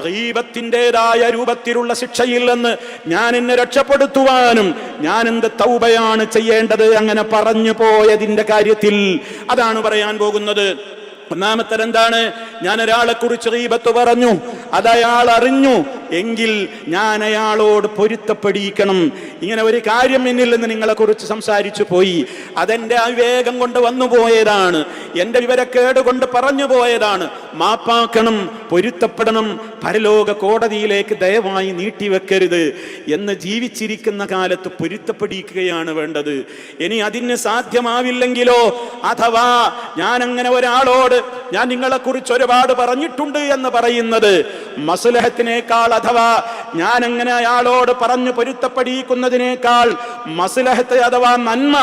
ഗീബത്തിന്റെതായ രൂപത്തിലുള്ള ശിക്ഷയിൽ നിന്ന് ഞാൻ എന്നെ രക്ഷപ്പെടുത്തുവാനും ഞാൻ എന്ത് തൗബയാണ് ചെയ്യേണ്ടത് അങ്ങനെ പറഞ്ഞു പോയതിന്റെ കാര്യത്തിൽ അതാണ് പറയാൻ പോകുന്നത്. ഒന്നാമത്തെ എന്താണ് ഞാൻ ഒരാളെ കുറിച്ച് റീബത്ത് പറഞ്ഞു. അതയാൾ അറിഞ്ഞു. എങ്കിൽ ഞാൻ അയാളോട് പൊരുത്തപ്പെടിയിക്കണം. ഇങ്ങനെ ഒരു കാര്യം എന്നിൽ നിന്ന് നിങ്ങളെ കുറിച്ച് സംസാരിച്ചു പോയി. അതെന്റെ അവിവേകം കൊണ്ട് വന്നു പോയതാണ്. എന്റെ വിവരക്കേട് കൊണ്ട് പറഞ്ഞു പോയതാണ്. മാപ്പാക്കണം പൊരുത്തപ്പെടണം പരലോക കോടതിയിലേക്ക് ദയവായി നീട്ടിവെക്കരുത് എന്ന് ജീവിച്ചിരിക്കുന്ന കാലത്ത് പൊരുത്തപ്പെടിക്കുകയാണ് വേണ്ടത്. ഇനി അതിന് സാധ്യമാവില്ലെങ്കിലോ? അഥവാ ഞാൻ അങ്ങനെ ഒരാളോട് ഞാൻ നിങ്ങളെ കുറിച്ച് ഒരുപാട് പറഞ്ഞിട്ടുണ്ട് എന്ന് പറയുന്നത്. മസുലഹത്തിനേക്കാൾ അഥവാ ഞാൻ എങ്ങനെ അയാളോട് പറഞ്ഞു പൊരുത്തപ്പെടിയിക്കുന്നതിനേക്കാൾ മസുലഹത്ത് അഥവാ നന്മ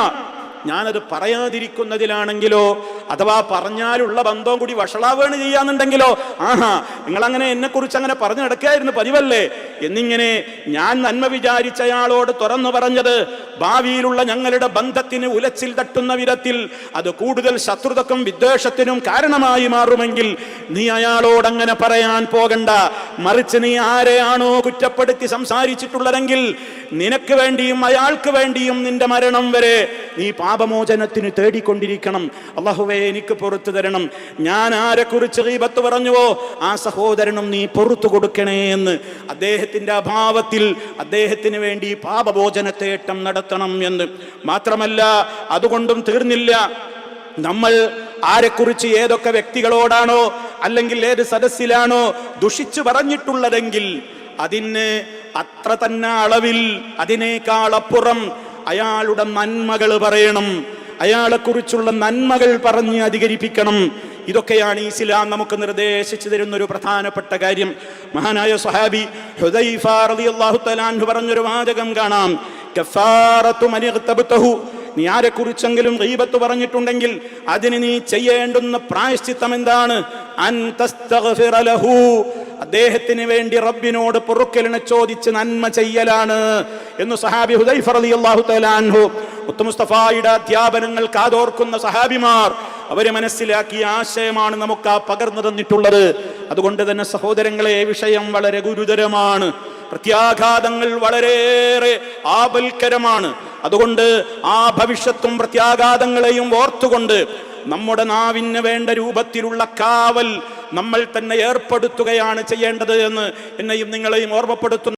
ഞാനത് പറയാതിരിക്കുന്നതിലാണെങ്കിലോ അഥവാ പറഞ്ഞാലുള്ള ബന്ധവും കൂടി വഷളാവുകയാണ് ചെയ്യാന്നുണ്ടെങ്കിലോ? ആഹാ നിങ്ങൾ അങ്ങനെ എന്നെ കുറിച്ച് അങ്ങനെ പറഞ്ഞു നടക്കുകയായിരുന്നു പതിവല്ലേ? എന്നിങ്ങനെ ഞാൻ നന്മ വിചാരിച്ച അയാളോട് തുറന്നു പറഞ്ഞത് ഭാവിയിലുള്ള ഞങ്ങളുടെ ബന്ധത്തിന് ഉലച്ചിൽ തട്ടുന്ന വിധത്തിൽ അത് കൂടുതൽ ശത്രുതക്കും വിദ്വേഷത്തിനും കാരണമായി മാറുമെങ്കിൽ നീ അയാളോട് അങ്ങനെ പറയാൻ പോകണ്ട. മറിച്ച് നീ ആരെയാണോ കുറ്റപ്പെടുത്തി സംസാരിച്ചിട്ടുള്ളതെങ്കിൽ നിനക്ക് വേണ്ടിയും അയാൾക്ക് വേണ്ടിയും നിന്റെ മരണം വരെ നീ പാപമോചനത്തിന് തേടിക്കൊണ്ടിരിക്കണം. അള്ളാഹുവേ എനിക്ക് പുറത്തു തരണം. ഞാൻ ആരെ കുറിച്ച് റീബത്ത് പറഞ്ഞുവോ? ആ സഹോദരനും നീ പുറത്തു കൊടുക്കണേ എന്ന്. അദ്ദേഹത്തിന്റെ അഭാവത്തിൽ അദ്ദേഹത്തിന് വേണ്ടി പാപഭോജനത്തേട്ടം നടത്തണം എന്ന്. മാത്രമല്ല അതുകൊണ്ടും തീർന്നില്ല. നമ്മൾ ആരെക്കുറിച്ച് ഏതൊക്കെ വ്യക്തികളോടാണോ അല്ലെങ്കിൽ ഏത് സദസ്സിലാണോ ദുഷിച്ചു പറഞ്ഞിട്ടുള്ളതെങ്കിൽ അതിന് അത്ര തന്നെ അളവിൽ അതിനേക്കാളപ്പുറം അയാളുടെ നന്മകൾ പറയണം. അയാളെക്കുറിച്ചുള്ള നന്മകൾ പറഞ്ഞ് അധികരിപ്പിക്കണം. ഇതൊക്കെയാണ് ഇസ്ലാം നമുക്ക് നിർദ്ദേശിച്ചു തരുന്ന ഒരു പ്രധാനപ്പെട്ട കാര്യം. മഹാനായ സുഹാബി പറഞ്ഞൊരു വാചകം കാണാം. കഫാറത്തു മൻ ഇഗ്തബതഹു. നീ ആരെക്കുറിച്ചെങ്കിലും ഗീബത്ത് പറഞ്ഞിട്ടുണ്ടെങ്കിൽ അതിന് നീ ചെയ്യേണ്ടുന്ന പ്രായശ്ചിത്തം എന്താണ്? അദ്ദേഹത്തിന് വേണ്ടി റബ്ബിനോട് പൊറുക്കലിനെ ചോദിച്ച് നന്മ ചെയ്യലാണ്. എന്ന് സഹാബി ഹുദൈഫർ അലി അള്ളാഹു അൻഹു മുത്തു മുസ്തഫായുടെ അധ്യാപനങ്ങൾ കാതോർക്കുന്ന സഹാബിമാർ അവർ മനസ്സിലാക്കിയ ആശയമാണ് നമുക്ക് ആ പകർന്നു തന്നിട്ടുള്ളത്. അതുകൊണ്ട് തന്നെ സഹോദരങ്ങളെ വിഷയം വളരെ ഗുരുതരമാണ്. പ്രത്യാഘാതങ്ങൾ വളരെയേറെ ആപൽക്കരമാണ്. അതുകൊണ്ട് ആ ഭവിഷ്യത്തും പ്രത്യാഘാതങ്ങളെയും ഓർത്തുകൊണ്ട് നമ്മുടെ നാവിന് വേണ്ട രൂപത്തിലുള്ള കാവൽ നമ്മൾ തന്നെ ഏർപ്പെടുത്തുകയാണ് ചെയ്യേണ്ടത് എന്ന് എന്നെയും നിങ്ങളെയും ഓർമ്മപ്പെടുത്തുന്നു.